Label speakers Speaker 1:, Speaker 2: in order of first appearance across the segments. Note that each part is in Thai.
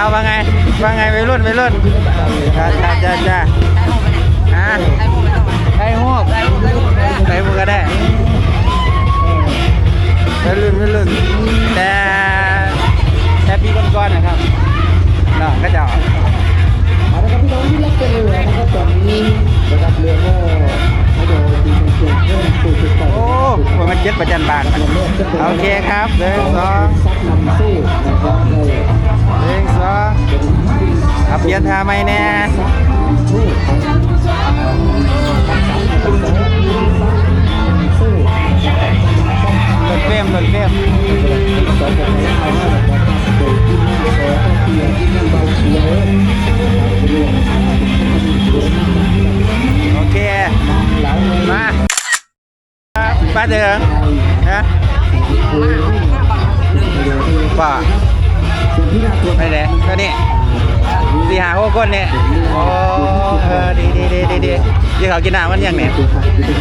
Speaker 1: เอาว่าไงว่าไงไปรุ่นไปรุ่นจ้าจ้าจ้าจ้าอะไทยฮูบไทยฮูบก็ได้ไปรุ่นไปรุ่นแต่แต่ปีก่อนๆนะครับเนาะก็จะ
Speaker 2: เอาละครับพี่น้องที่รักเป็นเรือนะครับตอนนี้นะครับเรือก็ให้โดยทีมเชียร์เพื่อนสู่จุดต่อ
Speaker 1: โอ้ผมมันเจ็ดประจันบาทมันโอเคครับหนึ่งสอง
Speaker 2: ซักนำสู้นะครับใน
Speaker 1: หนึ่งสองเอาเปียนทาไหมแน่ลดเฟมรถเฟม
Speaker 2: สองคนนี้เอาให้แบบโอเพียงที่นั่นเบ
Speaker 1: โอเค มาป้าเดือง คนเนี่ยโอ้เออดีดีดีดีดีที่เขากินน้ำมันยังเนี่ย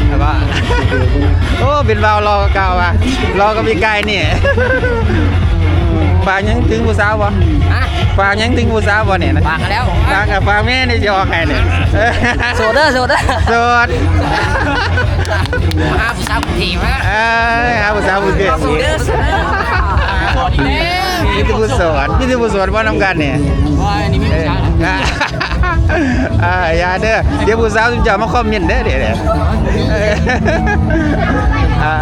Speaker 1: แต่ว่าโอ้เป็นเบารอเก่าอะรอก็มีไก่นี่ฝากยังถึงผู้สาวบ่
Speaker 3: ฮะ
Speaker 1: ฝากยังถึงผู้สาวบ่เนี่ยนะ
Speaker 3: ปากกันแล้ว
Speaker 1: ฝากกับฝากแม่นี่จะออกไงเนี่ย
Speaker 3: โซเดอร์โซเดอร์
Speaker 1: โสด
Speaker 3: มาผู้สาวกูถีบฮะ
Speaker 1: เอ้ยหาผู้สาวผู้เดียว
Speaker 3: โซเดอร์โซเดอร์โซดีแล้ว
Speaker 1: พี่ที่ผู้สอนพี่ที่ผู้สอนว่าน้ำกันเนี่ย
Speaker 3: ว่า อ่า
Speaker 1: อย่าเด้อเดี๋ยวผู้สาวจะมาคอมเมนต์เด้อเดี๋ยวเดี๋ยวเอออ่า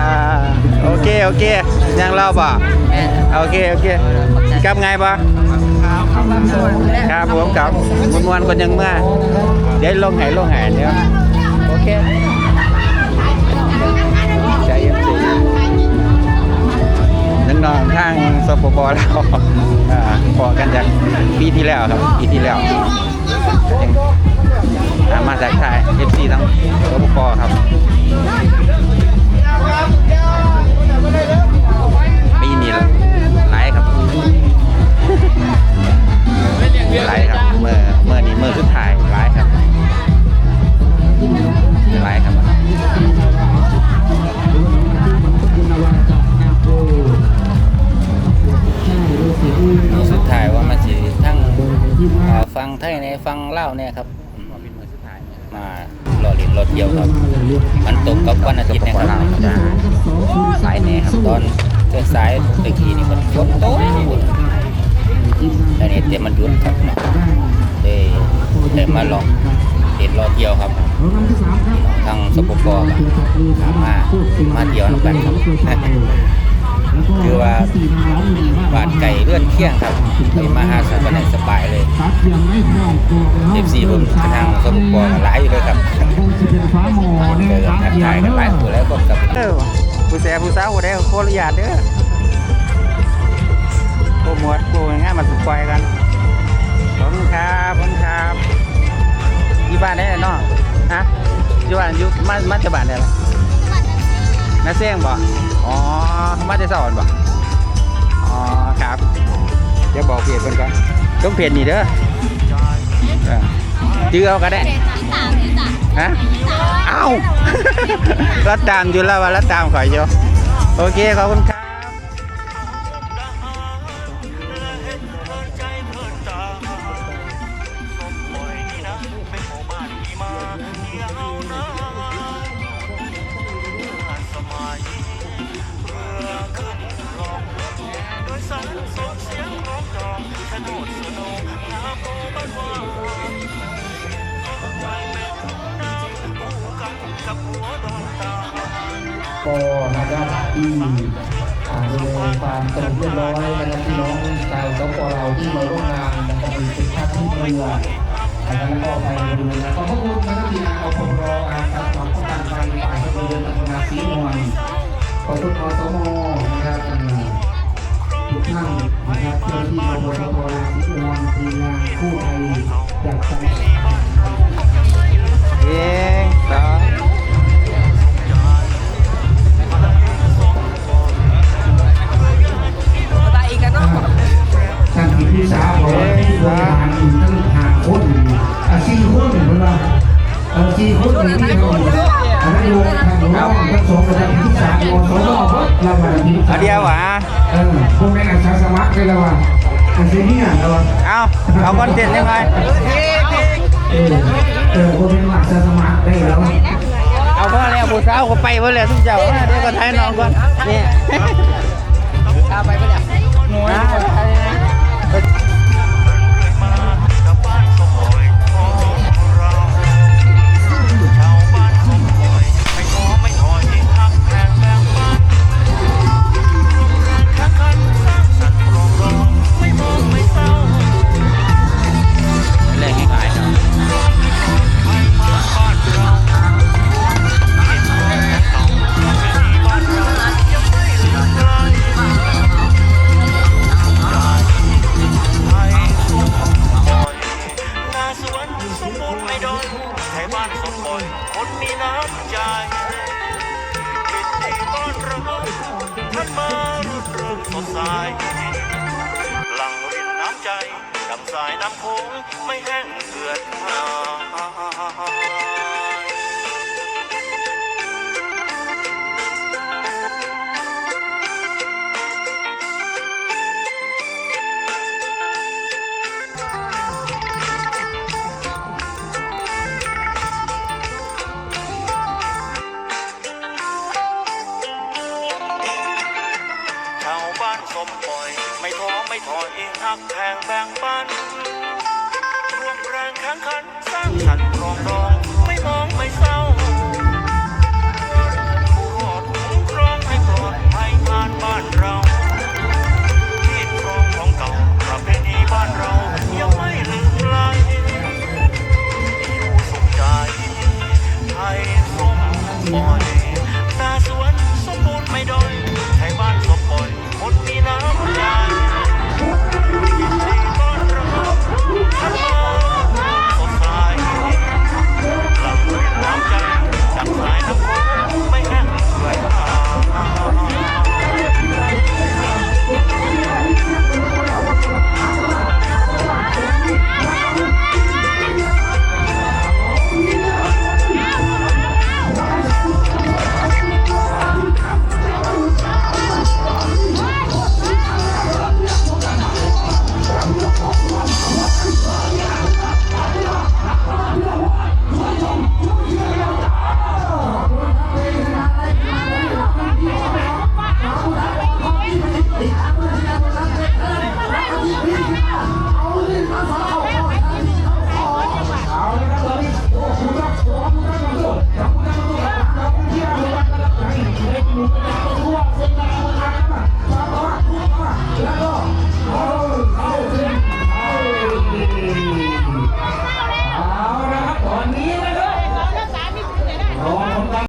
Speaker 1: โอเคโอเคยังเล่าบ่โอเคโอเคกลับไงบ่ครับผมกลับมวนๆคนยังเมื่อเดี๋ยวลงไหลงไหเดี๋ยวโอเคใจเย็นสิน้องๆทางสปปเราวอ่าพอกันจากปีที่แล้วครับปีที่แล้ว มาจากไทย FC ทั้งสปปครับปีนี้หลายครับหลายครับ เมื่อเมื่อนี้เมื่อสุดท้ายหลายครับหลายครับสุดท้ายว่ามันสิทั้งฟังไทยในฟังเล่าเนี่ยครับ มารอเลินรถเดียวครับมันตรงกับวันอาทิตย์นะครับสายแน่ครับตอนเช้าสายตะกี้นี่มันฝนตกแต่นี่เดี๋ยวมันหยุดครับเนาะได้ได้มาลองเห็นรอเที่ยวครับทางสปปก็มามาเที่ยวน้ำกันครับ คือว่าบ้านไก่เลื่อนเที่ยงครับไปมาหาสู่กันได้สบายเลยเอฟซีผมทางสมุทรปราการหลายอยู่เลยครับเจอกันทักทายกันหลายตัวแล้วก็กับเออผู้แสผู้สาวผู้ใดขออนุญาตเด้อโปรโมทโปรง่านมาสุดปล่อยกันขอบคุณครับขอบคุณครับอยู่บ้านได้เนาะฮะอยู่บ้านอยู่มามาจากบ้านได้ไหม น้าเสี่ยงบ่อ๋อมาจะสอนบ่อ๋อครับเดี๋ยวบอกเพจเพิ่นก่อนต้องเพจนี่เด้อเออจื้อเอาก็ได้ฮะเอ้ารัดตามอยู่แล้วว่ารัดตามข่อยอยู่โอเคขอบคุณครับ
Speaker 2: กนะครับที่ดูแลความสงบเรียบร้อยนะครับพี่น้องชาวสปเราที่มาร่วมงานนะครับมีเป็นท่าที่เรือนะครับแล้วก็ไปดูนะขอบพระคุณนะครับที่งานอพรอาสาสมัครป้องกันไฟฝ่ายพลเรือตำบลนาสีนวลขอบคุณอสมนะครับอ่าทุกท่านนะครับเจ้าหน้าที่อบตนาสีนวลทีมงานคู่ไทย
Speaker 1: ออ
Speaker 2: สี่คนหรือที่เราอันนั้นโยมทางหลวงทั้งสองระดับที่สามโยมสองรอบเรามาที่
Speaker 1: เอาเดียวหวะ
Speaker 2: เออพวกแม่อาสาสมัครเลยละว่าอันนี้เนี่ยเรา
Speaker 1: เอาเอาคอนเทนต์ยังไง
Speaker 2: เออเออคนเป็นหลักจะสมัครได้แล้ว
Speaker 1: เอาพ่อแล้วผู้สาวก็ไปเพื่อเลยทุกเจ้ามาเดี๋ยวก็ถ่ายน้องก่อนนี่
Speaker 3: พาไปปะเนี่ย
Speaker 1: นะ
Speaker 4: คนมีน้ำใจยินดีต้อนรับท่านมารื่นเริงสดใสหลังรินน้ำใจดังสายน้ำโขงไม่แห้งเหือดหา หักแข่งแบ่งปันร่วมแรงแข่งขันสร้างสรรค์รองรองไม่มองไม่เศร้ารอดคุ้มครองให้ปลอดภัยงานบ้านเราที่ครองของเก่าประเพณีบ้านเรายังไม่ลืมลายอยู่สุขใจไทยสมบ
Speaker 2: ู
Speaker 4: รณ์